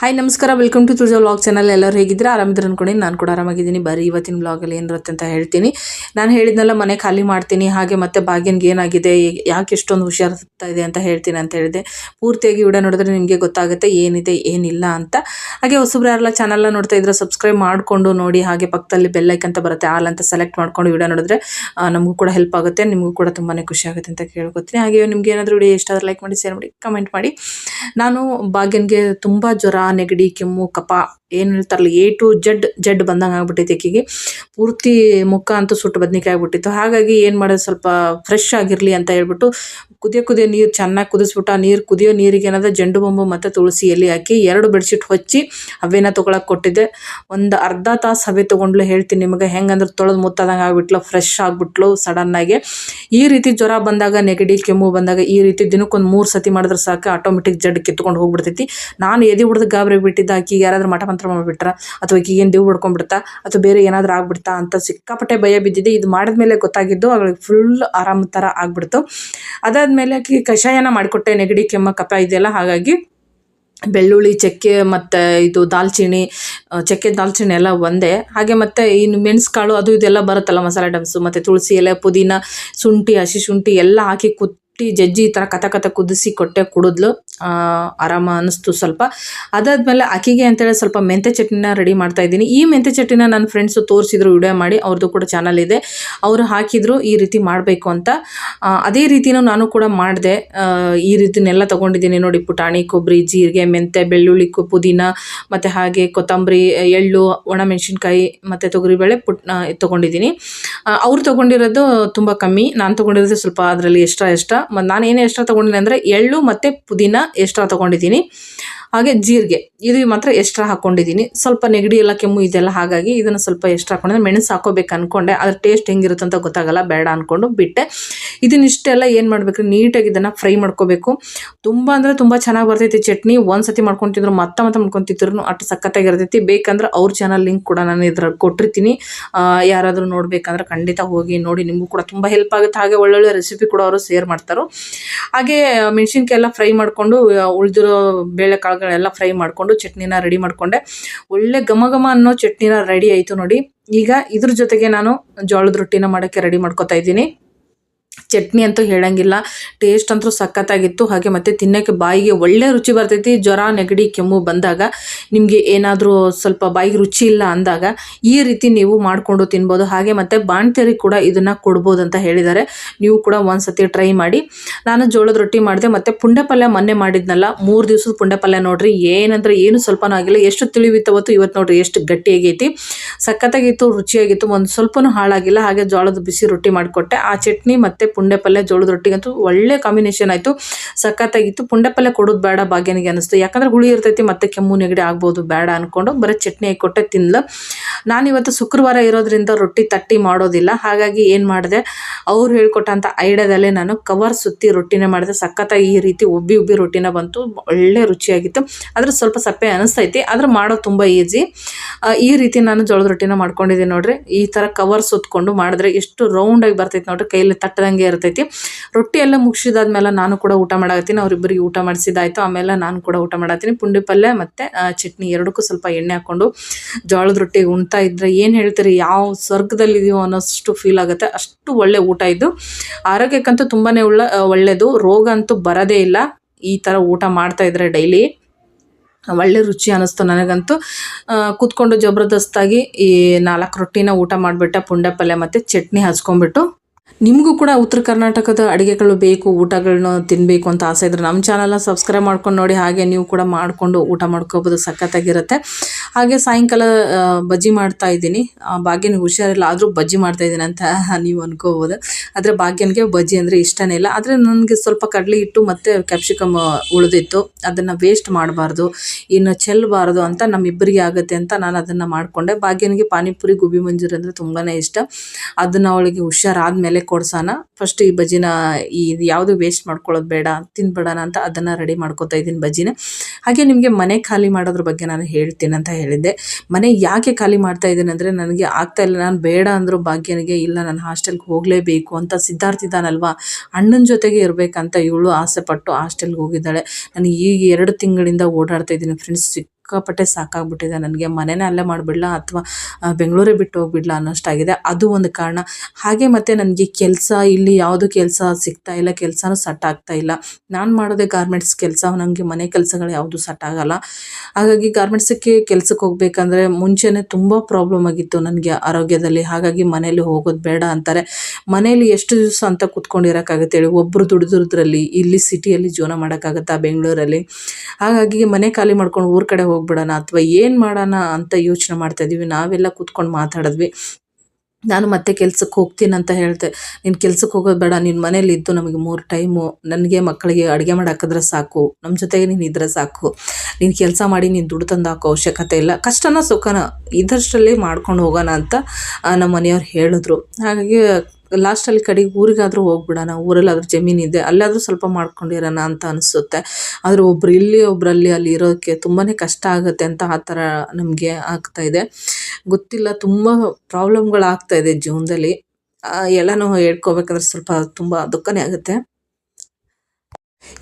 Hi ನಮಸ್ಕಾರ. Welcome to Tulaja vlog channel ಎಲ್ಲರೂ ಹೇಗಿದ್ರೆ ಆರಾಮಿದ್ರೆ ಅನ್ಕೊಂಡು. ನಾನು ಕೂಡ ಆರಾಮಾಗಿದ್ದೀನಿ. ಬರೀ ಇವತ್ತಿನ ವ್ಲಾಗಲ್ಲಿ ಏನಿರುತ್ತೆ ಅಂತ ಹೇಳ್ತೀನಿ. ನಾನು ಹೇಳಿದ್ನಲ್ಲ, ಮನೆ ಖಾಲಿ ಮಾಡ್ತೀನಿ. ಹಾಗೆ ಮತ್ತೆ ಭಾಗ್ಯನ್ಗೆ ಏನಾಗಿದೆ? ಯಾಕೆ ಇಷ್ಟೊಂದು ಹುಷಾರ್ತಾ ಇದೆ ಅಂತ ಹೇಳ್ತೀನಿ ಅಂತ ಹೇಳಿದೆ. ಪೂರ್ತಿಯಾಗಿ ವಿಡಿಯೋ ನೋಡಿದ್ರೆ ನಿಮಗೆ ಗೊತ್ತಾಗುತ್ತೆ, ಏನಿದೆ, ಏನಿಲ್ಲ ಅಂತ. ಹಾಗೆ ಹೊಸಬ್ರು ಯಾರೆಲ್ಲ ಚಾನಲ್ನ ನೋಡ್ತಾ ಇದ್ರೆ ಸಬ್ಸ್ಕ್ರೈಬ್ ಮಾಡಿಕೊಂಡು ನೋಡಿ. ಹಾಗೆ ಪಕ್ಕದಲ್ಲಿ ಬೆಲ್ಲೈಕ್ ಅಂತ ಬರುತ್ತೆ. ಆಲ್ ಅಂತ ಸೆಲೆಕ್ಟ್ ಮಾಡ್ಕೊಂಡು ವಿಡಿಯೋ ನೋಡಿದ್ರೆ ನಮಗೂ ಕೂಡ ಹೆಲ್ಪ್ ಆಗುತ್ತೆ. ನಿಮಗೂ ಕೂಡ ತುಂಬಾ ಖುಷಿ ಆಗುತ್ತೆ ಅಂತ ಕೇಳ್ಕೊತೀನಿ. ಹಾಗೆ ನಿಮಗೆ ಏನಾದರೂ ವಿಡಿಯೋ ಇಷ್ಟ ಲೈಕ್ ಮಾಡಿ ಶೇರ್ ಮಾಡಿ ಕಮೆಂಟ್ ಮಾಡಿ. ನಾನು ಭಾಗ್ಯನ್ಗೆ ತುಂಬ ಜ್ವರ ನೆಗಡಿ, ಕೆಮ್ಮು ಕಪ ಏನು ಹೇಳ್ತಾರಲ್ಲ ಎ ಟು ಜಡ್ ಜಡ್ ಬಂದಂಗೆ ಆಗ್ಬಿಟ್ಟೈತೆ ಆಕೆಗೆ ಪೂರ್ತಿ ಮುಖ ಅಂತೂ ಸುಟ್ಟು ಬದ್ನಿಕಾಯಿ ಆಗ್ಬಿಟ್ಟಿತ್ತು. ಹಾಗಾಗಿ ಏನು ಮಾಡೋದು, ಸ್ವಲ್ಪ ಫ್ರೆಶ್ ಆಗಿರಲಿ ಅಂತ ಹೇಳ್ಬಿಟ್ಟು ಕುದಿಯೋ ಕುದಿಯೋ ನೀರು ಚೆನ್ನಾಗಿ ಕುದಿಸ್ಬಿಟ್ಟು, ಆ ನೀರು ಕುದಿಯೋ ನೀರಿಗೆ ಏನಾದ್ರೆ ಜಂಡು ಬೊಂಬು ಮತ್ತು ತುಳಸಿ ಎಲೆ ಹಾಕಿ ಎರಡು ಬೆಡ್ಶೀಟ್ ಹೊಚ್ಚಿ ಅವೇನ ತೊಗೊಳಕ್ಕೆ ಕೊಟ್ಟಿದ್ದೆ. ಒಂದು ಅರ್ಧ ತಾಸು ಹವೆ ತೊಗೊಂಡ್ಲು ಹೇಳ್ತೀನಿ ನಿಮಗೆ. ಹೆಂಗಂದ್ರೆ ತೊಳೆದು ಮುತ್ತಾದಂಗೆ ಆಗ್ಬಿಟ್ಲು ಫ್ರೆಶ್ ಆಗಿಬಿಟ್ಲು ಸಡನ್ನಾಗಿ ಈ ರೀತಿ ಜ್ವರ ಬಂದಾಗ, ನೆಗಡಿ, ಕೆಮ್ಮು ಬಂದಾಗ ಈ ರೀತಿ ದಿನಕ್ಕೊಂದು ಮೂರು ಸತಿ ಮಾಡಿದ್ರೆ ಸಾಕು ಆಟೋಮೆಟಿಕ್ ಜಡ್ ಕಿತ್ಕೊಂಡು ಹೋಗ್ಬಿಡ್ತೈತಿ. ನಾನು ಎದೆ ಹಿಡಿದು ಗಾಬರಿ ಬಿಟ್ಟಿದ್ದ ಆಕಿಗೆ ಯಾರಾದ್ರೂ ಮಠ ಮಂತ್ರ ಮಾಡಿಬಿಟ್ರ? ಅಥವಾ ಆಕಿಗೆ ಏನು ದೇವ್ ಹೊಡ್ಕೊಂಡ್ಬಿಡ್ತಾ? ಅಥವಾ ಬೇರೆ ಏನಾದರೂ ಆಗ್ಬಿಡ್ತಾ ಅಂತ ಸಿಕ್ಕಾಪಟ್ಟೆ ಭಯ ಬಿದ್ದಿದೆ. ಇದು ಮಾಡಿದ್ಮೇಲೆ ಗೊತ್ತಾಗಿದ್ದು ಅವಳಿಗೆ ಫುಲ್ ಆರಾಮ ಥರ ಆಗ್ಬಿಡ್ತು. ಅದಾದಮೇಲೆ ಆಕಿಗೆ ಕಷಾಯನ ಮಾಡಿಕೊಟ್ಟೆ, ನೆಗಡಿ, ಕೆಮ್ಮ ಕಪ ಇದೆಯಲ್ಲ ಹಾಗಾಗಿ ಬೆಳ್ಳುಳ್ಳಿ, ಚಕ್ಕೆ ಮತ್ತು ಇದು ದಾಲ್ಚಿನಿ ಚಕ್ಕೆ ದಾಲ್ಚಿನ್ನಿ ಎಲ್ಲ ಒಂದೇ. ಹಾಗೆ ಮತ್ತು ಇನ್ನು ಮೆಣಸುಕಾಳು ಅದು ಇದೆಲ್ಲ ಬರುತ್ತಲ್ಲ ಮಸಾಲೆ ಐಟಮ್ಸು ಮತ್ತು ತುಳಸಿ ಎಲೆ, ಪುದೀನ, ಶುಂಠಿ, ಹಸಿ ಶುಂಠಿ ಎಲ್ಲ ಹಾಕಿ ಕುಟ್ಟಿ ಜಜ್ಜಿ ಈ ಥರ ಕಥ ಕಥ ಕುದಿಸಿ ಕೊಟ್ಟೆ ಕುಡಿದ್ಲು. ಆರಾಮ ಅನ್ನಿಸ್ತು ಸ್ವಲ್ಪ. ಅದಾದಮೇಲೆ ಆಕಿಗೆ ಅಂತೇಳಿ ಸ್ವಲ್ಪ ಮೆಂತೆ ಚಟ್ನಿನ ರೆಡಿ ಮಾಡ್ತಾ ಇದ್ದೀನಿ. ಈ ಮೆಂತೆ ಚಟ್ನಿನ ನನ್ನ ಫ್ರೆಂಡ್ಸು ತೋರಿಸಿದ್ರು ವಿಡಿಯೋ ಮಾಡಿ ಅವ್ರದ್ದು ಕೂಡ ಚಾನಲ್ ಇದೆ. ಅವರು ಹಾಕಿದ್ರು, ಈ ರೀತಿ ಮಾಡಬೇಕು ಅಂತ. ಅದೇ ರೀತಿನೂ ನಾನು ಕೂಡ ಮಾಡಿದೆ. ಈ ರೀತಿನೆಲ್ಲ ತೊಗೊಂಡಿದ್ದೀನಿ ನೋಡಿ, ಪುಟಾಣಿ ಕೊಬ್ಬರಿ ಜೀರಿಗೆ ಮೆಂತೆ ಬೆಳ್ಳುಳ್ಳಿ, ಕು- ಪುದೀನ, ಮತ್ತು ಹಾಗೆ ಕೊತ್ತಂಬರಿ, ಎಳ್ಳು ಒಣಮೆಣಸಿನ್ಕಾಯಿ ಮತ್ತು ತೊಗರಿಬೇಳೆ ಪುಟ್ ತೊಗೊಂಡಿದ್ದೀನಿ. ಅವ್ರು ತೊಗೊಂಡಿರೋದು ತುಂಬ ಕಮ್ಮಿ. ನಾನು ತೊಗೊಂಡಿರೋದು ಸ್ವಲ್ಪ ಅದರಲ್ಲಿ ಎಷ್ಟ ಎಕ್ಸ್ಟ್ರಾ. ಮತ್ತು ನಾನು ಏನೇ ಎಕ್ಸ್ಟ್ರಾ ತೊಗೊಂಡಿದ್ದೀನಿ ಅಂದರೆ ಎಳ್ಳು ಮತ್ತು ಪುದೀನ ಎಕ್ಸ್ಟ್ರಾ ತೊಗೊಂಡಿದ್ದೀನಿ. ಹಾಗೆ ಜೀರಿಗೆ. ಇದು ಮಾತ್ರ ಎಕ್ಸ್ಟ್ರಾ ಹಾಕ್ಕೊಂಡಿದ್ದೀನಿ ಸ್ವಲ್ಪ ನೆಗಡಿ ಎಲ್ಲ ಕೆಮ್ಮು ಇದೆಲ್ಲ ಹಾಗಾಗಿ ಇದನ್ನು ಸ್ವಲ್ಪ ಎಕ್ಸ್ಟ್ರಾ ಹಾಕೊಂಡ್ರೆ ಮೆಣಸು ಹಾಕೋಬೇಕು ಅಂದ್ಕೊಂಡೆ ಅದ್ರ ಟೇಸ್ಟ್ ಹೆಂಗಿರುತ್ತೆ ಅಂತ ಗೊತ್ತಾಗಲ್ಲ. ಬೇಡ ಅಂದ್ಕೊಂಡು ಬಿಟ್ಟೆ. ಇದನ್ನಿಷ್ಟೆಲ್ಲ ಏನು ಮಾಡಬೇಕು ನೀಟಾಗಿ ಇದನ್ನು ಫ್ರೈ ಮಾಡ್ಕೋಬೇಕು. ತುಂಬ ಅಂದರೆ ತುಂಬ ಚೆನ್ನಾಗಿ ಬರ್ತೈತಿ ಚಟ್ನಿ. ಒಂದು ಸತಿ ಮಾಡ್ಕೊತಿದ್ರು ಮತ್ತೆ ಮತ್ತೆ ಮಾಡ್ಕೊತಿದ್ರು ಅಷ್ಟು ಸಖತ್ತಾಗಿರ್ತೈತಿ. ಬೇಕಂದ್ರೆ ಅವ್ರ ಚಾನಲ್ ಲಿಂಕ್ ಕೂಡ ನಾನು ಇದ್ರಾಗ ಕೊಟ್ಟಿರ್ತೀನಿ. ಯಾರಾದರೂ ನೋಡ್ಬೇಕಂದ್ರೆ ಖಂಡಿತ ಹೋಗಿ ನೋಡಿ. ನಿಮಗೂ ಕೂಡ ತುಂಬ ಹೆಲ್ಪ್ ಆಗುತ್ತೆ. ಹಾಗೆ ಒಳ್ಳೊಳ್ಳೆ ರೆಸಿಪಿ ಕೂಡ ಅವರು ಶೇರ್ ಮಾಡ್ತಾರೆ. ಹಾಗೆ ಮೆಣಸಿನ್ಕಾಯಿ ಎಲ್ಲ ಫ್ರೈ ಮಾಡಿಕೊಂಡು ಉಳಿದಿರೋ ಬೇಳೆಕಾಳುಗಳೆಲ್ಲ ಫ್ರೈ ಮಾಡಿಕೊಂಡು ಚಟ್ನಿನ ರೆಡಿ ಮಾಡಿಕೊಂಡೆ. ಒಳ್ಳೆ ಘಮ ಘಮ ಅನ್ನೋ ಚಟ್ನಿನ ರೆಡಿ ಆಯಿತು ನೋಡಿ. ಈಗ ಇದ್ರ ಜೊತೆಗೆ ನಾನು ಜೋಳದ ರೊಟ್ಟಿನ ಮಾಡೋಕ್ಕೆ ರೆಡಿ ಮಾಡ್ಕೊತಾ ಇದ್ದೀನಿ. ಚಟ್ನಿ ಅಂತೂ ಹೇಳಂಗಿಲ್ಲ. ಟೇಸ್ಟ್ ಅಂತೂ ಸಖತ್ತಾಗಿತ್ತು. ಹಾಗೆ ಮತ್ತು ತಿನ್ನೋಕ್ಕೆ ಬಾಯಿಗೆ ಒಳ್ಳೆ ರುಚಿ ಬರ್ತೈತಿ. ಜ್ವರ, ನೆಗಡಿ, ಕೆಮ್ಮು ಬಂದಾಗ ನಿಮಗೆ ಏನಾದರೂ ಸ್ವಲ್ಪ ಬಾಯಿಗೆ ರುಚಿ ಇಲ್ಲ ಅಂದಾಗ ಈ ರೀತಿ ನೀವು ಮಾಡಿಕೊಂಡು ತಿನ್ಬೋದು. ಹಾಗೆ ಮತ್ತು ಬಾಣ್ತೇರಿ ಕೂಡ ಇದನ್ನು ಕೊಡ್ಬೋದು ಅಂತ ಹೇಳಿದ್ದಾರೆ. ನೀವು ಕೂಡ ಒಂದು ಸತಿ ಟ್ರೈ ಮಾಡಿ. ನಾನು ಜೋಳದ ರೊಟ್ಟಿ ಮಾಡಿದೆ. ಮತ್ತು ಪುಂಡೆ ಪಲ್ಯ ಮೊನ್ನೆ ಮಾಡಿದ್ನಲ್ಲ, ಮೂರು ದಿವಸದ ಪುಂಡೆ ಪಲ್ಯ ನೋಡಿರಿ. ಏನಂದ್ರೆ ಏನು ಸ್ವಲ್ಪನೂ ಆಗಿಲ್ಲ. ಎಷ್ಟು ತಿಳಿವಿತ್ತವತ್ತು ಇವತ್ತು ನೋಡ್ರಿ ಎಷ್ಟು ಗಟ್ಟಿಯಾಗೈತಿ. ಸಖತ್ತಾಗಿತ್ತು, ರುಚಿಯಾಗಿತ್ತು. ಒಂದು ಸ್ವಲ್ಪನೂ ಹಾಳಾಗಿಲ್ಲ. ಹಾಗೆ ಜೋಳದ ಬಿಸಿ ರೊಟ್ಟಿ ಮಾಡಿಕೊಟ್ಟೆ. ಆ ಚಟ್ನಿ ಮತ್ತು ಪುಂಡೆ ಪಲ್ಯ ಜೋಳದ ರೊಟ್ಟಿಗಂತೂ ಒಳ್ಳೆ ಕಾಂಬಿನೇಷನ್ ಆಯಿತು. ಸಖತ್ತಾಗಿತ್ತು. ಪುಂಡೆ ಪಲ್ಯ ಕೊಡೋದು ಬೇಡ ಭಾಗ್ಯನಿಗೆ ಅನಿಸ್ತು. ಯಾಕಂದ್ರೆ ಹುಳಿ ಇರ್ತೈತಿ, ಮತ್ತೆ ಕೆಮ್ಮು ನೆಗಡಿ ಆಗ್ಬೋದು, ಬೇಡ ಅಂದ್ಕೊಂಡು ಬರೀ ಚಟ್ನಿ ಹಾಕಿ ಕೊಟ್ಟೆ ತಿನ್ಲು ನಾನಿವತ್ತು ಶುಕ್ರವಾರ ಇರೋದ್ರಿಂದ ರೊಟ್ಟಿ ತಟ್ಟಿ ಮಾಡೋದಿಲ್ಲ. ಹಾಗಾಗಿ ಏನು ಮಾಡಿದೆ, ಅವ್ರು ಹೇಳ್ಕೊಟ್ಟಂಥ ಐಡಿಯಾದಲ್ಲೇ ನಾನು ಕವರ್ ಸುತ್ತಿ ರೊಟ್ಟಿನೇ ಮಾಡಿದೆ. ಸಖತ್ತಾಗಿ ಈ ರೀತಿ ಉಬ್ಬಿ ಉಬ್ಬಿ ರೊಟ್ಟಿನ ಬಂತು. ಒಳ್ಳೆ ರುಚಿಯಾಗಿತ್ತು. ಆದ್ರೆ ಸ್ವಲ್ಪ ಸಪ್ಪೆ ಅನಿಸ್ತೈತಿ. ಆದ್ರೆ ಮಾಡೋದು ತುಂಬ ಈಸಿ ಈ ರೀತಿ ನಾನು ಜೋಳದ ರೊಟ್ಟಿನ ಮಾಡ್ಕೊಂಡಿದ್ದೀನಿ ನೋಡ್ರಿ. ಈ ಥರ ಕವರ್ ಸುತ್ಕೊಂಡು ಮಾಡಿದ್ರೆ ಎಷ್ಟು ರೌಂಡಾಗಿ ಬರ್ತೈತಿ ನೋಡ್ರಿ. ಕೈಯಲ್ಲಿ ತಟ್ಟದಂಗೆ ಇರ್ತೈತಿ. ರೊಟ್ಟಿ ಎಲ್ಲ ಮುಗಿಸಿದಾದ್ಮೇಲೆ ನಾನು ಕೂಡ ಊಟ ಮಾಡತ್ತೀನಿ ಅವರಿಬ್ಬರಿಗೆ ಊಟ ಮಾಡಿಸಿದಾಯ್ತು. ಆಮೇಲೆ ನಾನು ಕೂಡ ಊಟ ಮಾಡತ್ತೀನಿ ಪುಂಡಿ ಪಲ್ಯ ಮತ್ತು ಚಟ್ನಿ ಎರಡಕ್ಕೂ ಸ್ವಲ್ಪ ಎಣ್ಣೆ ಹಾಕ್ಕೊಂಡು ಜೋಳದ ರೊಟ್ಟಿ ಉಣ್ತಾ ಇದ್ರೆ ಏನು ಹೇಳ್ತೀರಿ? ಯಾವ ಸ್ವರ್ಗದಲ್ಲಿದೆಯೋ ಅನ್ನೋಷ್ಟು ಫೀಲ್ ಆಗುತ್ತೆ. ಅಷ್ಟು ಒಳ್ಳೆ ಊಟ ಇದು. ಆರೋಗ್ಯಕ್ಕಂತೂ ತುಂಬಾ ಉಳ್ಳ ಒಳ್ಳೆಯದು ರೋಗ ಅಂತೂ ಬರೋದೇ ಇಲ್ಲ. ಈ ಥರ ಊಟ ಮಾಡ್ತಾ ಇದ್ರೆ ಡೈಲಿ ಒಳ್ಳೆ ರುಚಿ ಅನ್ನಿಸ್ತು ನನಗಂತೂ. ಕೂತ್ಕೊಂಡು ಜಬರ್ದಸ್ತಾಗಿ ಈ ನಾಲ್ಕು ರೊಟ್ಟಿನ ಊಟ ಮಾಡಿಬಿಟ್ಟೆ, ಪುಂಡೆ ಪಲ್ಯ ಮತ್ತು ಚಟ್ನಿ ಹಚ್ಕೊಂಡ್ಬಿಟ್ಟು ನಿಮಗೂ ಕೂಡ ಉತ್ತರ ಕರ್ನಾಟಕದ ಅಡುಗೆಗಳು ಬೇಕು ಊಟಗಳನ್ನ ತಿನ್ನಬೇಕು ಅಂತ ಆಸೆ ಇದ್ರೆ ನಮ್ಮ ಚಾನಲ್ನ ಸಬ್ಸ್ಕ್ರೈಬ್ ಮಾಡ್ಕೊಂಡು ನೋಡಿ, ಹಾಗೆ ನೀವು ಕೂಡ ಮಾಡಿಕೊಂಡು ಊಟ ಮಾಡ್ಕೋಬೋದು, ಸಖತ್ತಾಗಿರುತ್ತೆ. ಹಾಗೆ ಸಾಯಂಕಾಲ ಬಜ್ಜಿ ಮಾಡ್ತಾ ಇದ್ದೀನಿ. ಭಾಗ್ಯನಿಗೆ ಹುಷಾರಿಲ್ಲ, ಆದರೂ ಬಜ್ಜಿ ಮಾಡ್ತಾ ಇದ್ದೀನಿ ಅಂತ ನೀವು ಅನ್ಕೋಬೋದು. ಆದರೆ ಭಾಗ್ಯನಿಗೆ ಬಜ್ಜಿ ಅಂದರೆ ಇಷ್ಟನೇ ಇಲ್ಲ. ಆದರೆ ನನಗೆ ಸ್ವಲ್ಪ ಕಡಲೆ ಹಿಟ್ಟು ಮತ್ತು ಕ್ಯಾಪ್ಸಿಕಮ್ ಉಳಿದಿತ್ತು. ಅದನ್ನು ವೇಸ್ಟ್ ಮಾಡಬಾರ್ದು, ಇನ್ನು ಚೆಲ್ಲಬಾರ್ದು ಅಂತ ನಮ್ಮಿಬ್ಬರಿಗೆ ಆಗುತ್ತೆ ಅಂತ ನಾನು ಅದನ್ನು ಮಾಡಿಕೊಂಡೆ. ಭಾಗ್ಯನಿಗೆ ಪಾನಿಪುರಿ ಗುಬಿ ಮಂಜೂರಿ ಅಂದರೆ ತುಂಬಾ ಇಷ್ಟ. ಅದನ್ನು ಅವಳಿಗೆ ಹುಷಾರಾದ್ಮೇಲೆ ಕೊಡ್ಸೋಣ ಫಸ್ಟ್ ಈ ಬಜ್ಜಿನ ಈ ಯಾವುದು ವೇಸ್ಟ್ ಮಾಡ್ಕೊಳ್ಳೋದು ಬೇಡ ತಿನ್ಬಿಡೋಣ ಅಂತ ಅದನ್ನು ರೆಡಿ ಮಾಡ್ಕೊತಾ ಇದ್ದೀನಿ ಬಜ್ಜಿನ. ಹಾಗೆ ನಿಮಗೆ ಮನೆ ಖಾಲಿ ಮಾಡೋದ್ರ ಬಗ್ಗೆ ನಾನು ಹೇಳ್ತೀನಿ ಅಂತ ಹೇಳಿದ್ದೆ. ಮನೆ ಯಾಕೆ ಖಾಲಿ ಮಾಡ್ತಾ ಇದ್ದೀನಿ ಅಂದರೆ ನನಗೆ ಆಗ್ತಾ ಇಲ್ಲ, ನಾನು ಬೇಡ ಅಂದರೂ ಭಾಗ್ಯನಿಗೆ, ಇಲ್ಲ ನಾನು ಹಾಸ್ಟೆಲ್ಗೆ ಹೋಗಲೇಬೇಕು ಅಂತ ಸಿದ್ಧಾರ್ಥ ಇದ್ದಾನಲ್ವಾ? ಅಣ್ಣನ ಜೊತೆಗೆ ಇರಬೇಕಂತ ಇವಳು ಆಸೆ ಪಟ್ಟು ಹಾಸ್ಟೆಲ್ಗೆ ಹೋಗಿದ್ದಾಳೆ. ನಾನು ಈಗ ಎರಡು ತಿಂಗಳಿಂದ ಓಡಾಡ್ತಾ ಇದ್ದೀನಿ ಫ್ರೆಂಡ್ಸ್ ಸಿಕ್ಕಾಪಟ್ಟೆ ಸಾಕಾಗ್ಬಿಟ್ಟಿದೆ. ನನಗೆ ಮನೆನೇ ಅಲ್ಲೇ ಮಾಡಿಬಿಡ್ಲಾ ಅಥವಾ ಬೆಂಗಳೂರೇ ಬಿಟ್ಟು ಹೋಗ್ಬಿಡ್ಲಾ ಅನ್ನೋಷ್ಟಾಗಿದೆ. ಅದು ಒಂದು ಕಾರಣ. ಹಾಗೆ ಮತ್ತು ನನಗೆ ಕೆಲಸ ಇಲ್ಲಿ ಯಾವುದು ಕೆಲಸ ಸಿಗ್ತಾ ಇಲ್ಲ, ಕೆಲಸನೂ ಸೆಟ್ ಆಗ್ತಾ ಇಲ್ಲ. ನಾನು ಮಾಡೋದೇ ಗಾರ್ಮೆಂಟ್ಸ್ ಕೆಲಸ ನನಗೆ ಮನೆ ಕೆಲಸಗಳು ಯಾವುದು ಸೆಟ್ ಆಗಲ್ಲ. ಹಾಗಾಗಿ ಗಾರ್ಮೆಂಟ್ಸಕ್ಕೆ ಕೆಲಸಕ್ಕೆ ಹೋಗ್ಬೇಕಂದ್ರೆ ಮುಂಚೆನೇ ತುಂಬ ಪ್ರಾಬ್ಲಮ್ ಆಗಿತ್ತು ನನಗೆ ಆರೋಗ್ಯದಲ್ಲಿ. ಹಾಗಾಗಿ ಮನೇಲಿ ಹೋಗೋದು ಬೇಡ ಅಂತಾರೆ. ಮನೇಲಿ ಎಷ್ಟು ದಿವಸ ಅಂತ ಕುತ್ಕೊಂಡಿರೋಕ್ಕಾಗುತ್ತೆ ಹೇಳಿ. ಒಬ್ಬರು ದುಡಿದ್ರದ್ರಲ್ಲಿ, ಇಲ್ಲಿ ಸಿಟಿಯಲ್ಲಿ ಜೀವನ ಮಾಡೋಕ್ಕಾಗತ್ತಾ ಬೆಂಗಳೂರಲ್ಲಿ? ಹಾಗಾಗಿ ಮನೆ ಖಾಲಿ ಮಾಡ್ಕೊಂಡು ಊರ ಕಡೆ ಹೋಗ್ಬಿಡೋಣ ಅಥವಾ ಏನು ಮಾಡೋಣ ಅಂತ ಯೋಚನೆ ಮಾಡ್ತಾ ಇದೀವಿ. ನಾವೆಲ್ಲ ಕೂತ್ಕೊಂಡು ಮಾತಾಡಿದ್ವಿ. ನಾನು ಮತ್ತೆ ಕೆಲ್ಸಕ್ಕೆ ಹೋಗ್ತೀನಿ ಅಂತ ಹೇಳ್ತೆ ನೀನು ಕೆಲ್ಸಕ್ಕೆ ಹೋಗೋದು ಬೇಡ. ನಿನ್ನ ಮನೇಲಿ ಇದ್ದು ನಮಗೆ ಮೂರು ಟೈಮು ನನಗೆ ಮಕ್ಕಳಿಗೆ ಅಡುಗೆ ಮಾಡಾಕಿದ್ರೆ ಸಾಕು. ನಮ್ಮ ಜೊತೆಗೆ ನೀನು ಇದ್ರೆ ಸಾಕು. ನೀನು ಕೆಲಸ ಮಾಡಿ ನೀನು ದುಡ್ಡು ತಂದು ಹಾಕೋ ಅವಶ್ಯಕತೆ ಇಲ್ಲ. ಕಷ್ಟನ ಸುಖನ ಇದಷ್ಟರಲ್ಲಿ ಮಾಡ್ಕೊಂಡು ಹೋಗೋಣ ಅಂತ ನಮ್ಮ ಮನೆಯವ್ರು ಹೇಳಿದ್ರು. ಹಾಗಾಗಿ ಲಾಸ್ಟಲ್ಲಿ ಕಡೆಗೆ ಊರಿಗಾದರೂ ಹೋಗ್ಬಿಡೋಣ, ಊರಲ್ಲಾದರೂ ಜಮೀನಿದೆ ಅಲ್ಲಾದರೂ ಸ್ವಲ್ಪ ಮಾಡ್ಕೊಂಡಿರೋಣ ಅಂತ ಅನಿಸುತ್ತೆ. ಆದರೆ ಒಬ್ರು ಇಲ್ಲಿ, ಒಬ್ರು ಅಲ್ಲಿ ಇರೋಕ್ಕೆ ತುಂಬಾ ಕಷ್ಟ ಆಗುತ್ತೆ ಅಂತ ಆ ಥರ ನಮಗೆ ಆಗ್ತಾ ಇದೆ. ಗೊತ್ತಿಲ್ಲ, ತುಂಬ ಪ್ರಾಬ್ಲಮ್ಗಳು ಆಗ್ತಾ ಇದೆ ಜೀವನದಲ್ಲಿ. ಎಲ್ಲನೂ ಹೇಳ್ಕೊಬೇಕಂದ್ರೆ ಸ್ವಲ್ಪ ತುಂಬ ದುಃಖನೇ ಆಗುತ್ತೆ.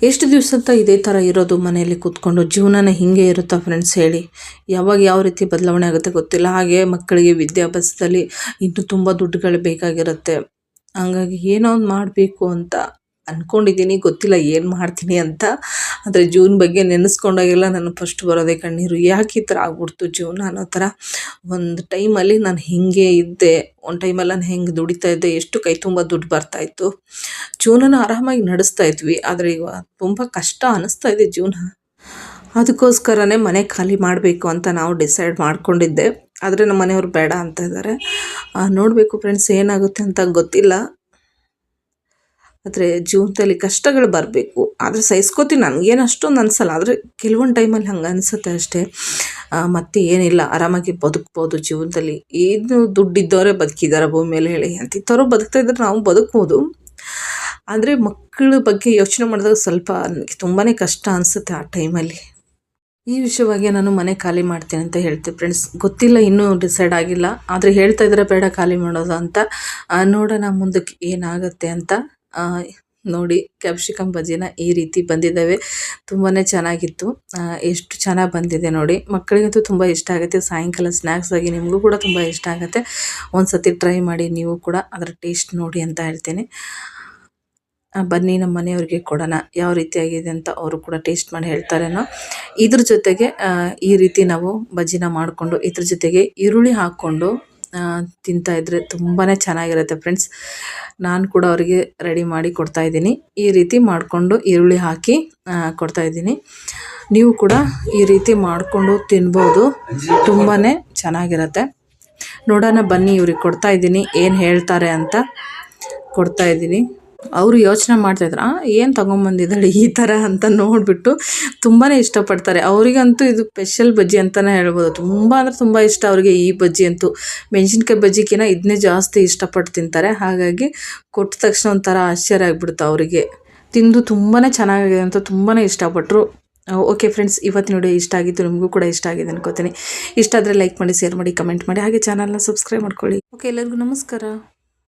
ಎಷ್ಟು ದಿವಸ ಅಂತ ಇದೇ ಥರ ಇರೋದು ಮನೆಯಲ್ಲಿ ಕೂತ್ಕೊಂಡು ಜೀವನನ ಹಿಂಗೆ ಇರುತ್ತಾ ಫ್ರೆಂಡ್ಸ್ ಹೇಳಿ? ಯಾವಾಗ ಯಾವ ರೀತಿ ಬದಲಾವಣೆ ಆಗುತ್ತೆ ಗೊತ್ತಿಲ್ಲ. ಹಾಗೆ ಮಕ್ಕಳಿಗೆ ವಿದ್ಯಾಭ್ಯಾಸದಲ್ಲಿ ಇನ್ನೂ ತುಂಬ ದುಡ್ಡುಗಳು ಬೇಕಾಗಿರುತ್ತೆ. ಹಂಗಾಗಿ ಏನೋ ಒಂದು ಮಾಡಬೇಕು ಅಂತ ಅಂದ್ಕೊಂಡಿದ್ದೀನಿ ಗೊತ್ತಿಲ್ಲ ಏನು ಮಾಡ್ತೀನಿ ಅಂತ. ಆದರೆ ಜೂನ್ ಬಗ್ಗೆ ನೆನೆಸ್ಕೊಂಡಾಗೆಲ್ಲ ನನಗೆ ಫಸ್ಟ್ ಬರೋದೇ ಕಣ್ಣೀರು. ಯಾಕೆ ಈ ಥರ ಆಗ್ಬಿಡ್ತು ಜೀವನ ಅನ್ನೋ ಥರ ಒಂದು ಟೈಮಲ್ಲಿ ನಾನು ಹೀಗೆ ಇದ್ದೆ. ಒಂದು ಟೈಮಲ್ಲಿ ನಾನು ಹೆಂಗೆ ದುಡಿತಾ ಇದ್ದೆ. ಎಷ್ಟು ಕೈ ತುಂಬ ದುಡ್ಡು ಬರ್ತಾಯಿತ್ತು ಜೀವನನ ಆರಾಮಾಗಿ ನಡೆಸ್ತಾ ಇದ್ವಿ. ಆದರೆ ಈಗ ತುಂಬ ಕಷ್ಟ ಅನ್ನಿಸ್ತಾ ಇದೆ ಜೀವನ ಅದಕ್ಕೋಸ್ಕರನೇ ಮನೆ ಖಾಲಿ ಮಾಡಬೇಕು ಅಂತ ನಾವು ಡಿಸೈಡ್ ಮಾಡಿಕೊಂಡಿದ್ದೆ. ಆದರೆ ನಮ್ಮ ಮನೆಯವ್ರು ಬೇಡ ಅಂತ ಇದ್ದಾರೆ. ನೋಡಬೇಕು ಫ್ರೆಂಡ್ಸ್ ಏನಾಗುತ್ತೆ ಅಂತ ಗೊತ್ತಿಲ್ಲ. ಆದರೆ ಜೀವನದಲ್ಲಿ ಕಷ್ಟಗಳು ಬರಬೇಕು. ಆದರೆ ಸಹಿಸ್ಕೋತೀನಿ, ನನಗೇನು ಅಷ್ಟೊಂದು ಅನಿಸಲ್ಲ. ಆದರೆ ಕೆಲವೊಂದು ಟೈಮಲ್ಲಿ ಹಂಗೆ ಅನಿಸುತ್ತೆ ಅಷ್ಟೇ. ಮತ್ತೆ ಏನಿಲ್ಲ, ಆರಾಮಾಗಿ ಬದುಕ್ಬೋದು ಜೀವನದಲ್ಲಿ. ಏನು ದುಡ್ಡಿದ್ದವರೇ ಬದುಕಿದ್ದಾರೆ ಭೂಮಿ ಮೇಲೆ ಹೇಳಿ. ಅಂತ ಇತ್ತವರು ಬದುಕ್ತಾ ಇದ್ದರೆ ನಾವು ಬದುಕ್ಬೋದು. ಆದರೆ ಮಕ್ಕಳ ಬಗ್ಗೆ ಯೋಚನೆ ಮಾಡಿದಾಗ ಸ್ವಲ್ಪ ನನಗೆ ತುಂಬಾ ಕಷ್ಟ ಅನಿಸುತ್ತೆ ಆ ಟೈಮಲ್ಲಿ ಈ ವಿಷಯವಾಗಿ ನಾನು ಮನೆ ಖಾಲಿ ಮಾಡ್ತೀನಿ ಅಂತ ಹೇಳ್ತೀನಿ ಫ್ರೆಂಡ್ಸ್ ಗೊತ್ತಿಲ್ಲ, ಇನ್ನೂ ಡಿಸೈಡ್ ಆಗಿಲ್ಲ. ಆದರೆ ಹೇಳ್ತಾ ಇದ್ರೆ ಬೇಡ ಖಾಲಿ ಮಾಡೋದು ಅಂತ. ನೋಡೋಣ ಮುಂದಕ್ಕೆ ಏನಾಗುತ್ತೆ ಅಂತ. ನೋಡಿ ಕ್ಯಾಪ್ಸಿಕಮ್ ಬಜ್ಜಿನ ಈ ರೀತಿ ಬಂದಿದ್ದಾವೆ. ತುಂಬಾ ಚೆನ್ನಾಗಿತ್ತು. ಎಷ್ಟು ಚೆನ್ನಾಗಿ ಬಂದಿದೆ ನೋಡಿ. ಮಕ್ಕಳಿಗಂತೂ ತುಂಬ ಇಷ್ಟ ಆಗುತ್ತೆ. ಸಾಯಂಕಾಲ ಸ್ನ್ಯಾಕ್ಸ್ ಆಗಿ ನಿಮಗೂ ಕೂಡ ತುಂಬ ಇಷ್ಟ ಆಗುತ್ತೆ. ಒಂದು ಸತಿ ಟ್ರೈ ಮಾಡಿ ನೀವು ಕೂಡ ಅದರ ಟೇಸ್ಟ್ ನೋಡಿ ಅಂತ ಹೇಳ್ತೀನಿ. ಬನ್ನಿ ನಮ್ಮ ಮನೆಯವ್ರಿಗೆ ಕೊಡೋಣ, ಯಾವ ರೀತಿಯಾಗಿದೆ ಅಂತ ಅವರು ಕೂಡ ಟೇಸ್ಟ್ ಮಾಡಿ ಹೇಳ್ತಾರೇನೋ. ಇದ್ರ ಜೊತೆಗೆ ಈ ರೀತಿ ನಾವು ಬಜ್ಜಿನ ಮಾಡಿಕೊಂಡು, ಇದ್ರ ಜೊತೆಗೆ ಈರುಳ್ಳಿ ಹಾಕ್ಕೊಂಡು ತಿಂತಾ ಇದ್ರೆ ತುಂಬಾ ಚೆನ್ನಾಗಿರುತ್ತೆ ಫ್ರೆಂಡ್ಸ್. ನಾನು ಕೂಡ ಅವರಿಗೆ ರೆಡಿ ಮಾಡಿ ಕೊಡ್ತಾ ಇದ್ದೀನಿ. ಈ ರೀತಿ ಮಾಡಿಕೊಂಡು ಈರುಳ್ಳಿ ಹಾಕಿ ಕೊಡ್ತಾ ಇದ್ದೀನಿ. ನೀವು ಕೂಡ ಈ ರೀತಿ ಮಾಡಿಕೊಂಡು ತಿನ್ಬೋದು. ತುಂಬಾ ಚೆನ್ನಾಗಿರುತ್ತೆ. ನೋಡೋಣ ಬನ್ನಿ ಇವ್ರಿಗೆ ಕೊಡ್ತಾ ಇದ್ದೀನಿ, ಏನು ಹೇಳ್ತಾರೆ ಅಂತ ಕೊಡ್ತಾ ಇದ್ದೀನಿ. ಅವರು ಯೋಚನೆ ಮಾಡ್ತಾಯಿದ್ರು ಏನು ತೊಗೊಂಬಂದಿದ್ದಾಳೆ ಈ ಥರ ಅಂತ ನೋಡಿಬಿಟ್ಟು ತುಂಬಾ ಇಷ್ಟಪಡ್ತಾರೆ. ಅವರಿಗಂತೂ ಇದು ಸ್ಪೆಷಲ್ ಬಜ್ಜಿ ಅಂತಲೇ ಹೇಳ್ಬೋದು. ತುಂಬ ಅಂದರೆ ತುಂಬ ಇಷ್ಟ ಅವರಿಗೆ ಈ ಬಜ್ಜಿ ಅಂತೂ. ಮೆಣಸಿನ್ಕಾಯಿ ಬಜ್ಜಿಗಿನ ಇದನ್ನೇ ಜಾಸ್ತಿ ಇಷ್ಟಪಟ್ಟು ತಿಂತಾರೆ. ಹಾಗಾಗಿ ಕೊಟ್ಟ ತಕ್ಷಣ ಒಂಥರ ಆಶ್ಚರ್ಯ ಆಗಿಬಿಡುತ್ತೆ ಅವರಿಗೆ. ತಿಂದು ತುಂಬಾ ಚೆನ್ನಾಗಿದೆ ಅಂತ ತುಂಬಾ ಇಷ್ಟಪಟ್ಟರು ಓಕೆ ಫ್ರೆಂಡ್ಸ್, ಇವತ್ತಿನ ವಿಡಿಯೋ ಇಷ್ಟ ಆಗಿತ್ತು, ನಿಮಗೂ ಕೂಡ ಇಷ್ಟ ಆಗಿದೆ ಅನ್ಕೋತೀನಿ. ಇಷ್ಟ ಆದರೆ ಲೈಕ್ ಮಾಡಿ, ಶೇರ್ ಮಾಡಿ, ಕಮೆಂಟ್ ಮಾಡಿ, ಹಾಗೆ ಚಾನಲ್ನ ಸಬ್ಸ್ಕ್ರೈಬ್ ಮಾಡ್ಕೊಳ್ಳಿ. ಓಕೆ, ಎಲ್ಲರಿಗೂ ನಮಸ್ಕಾರ.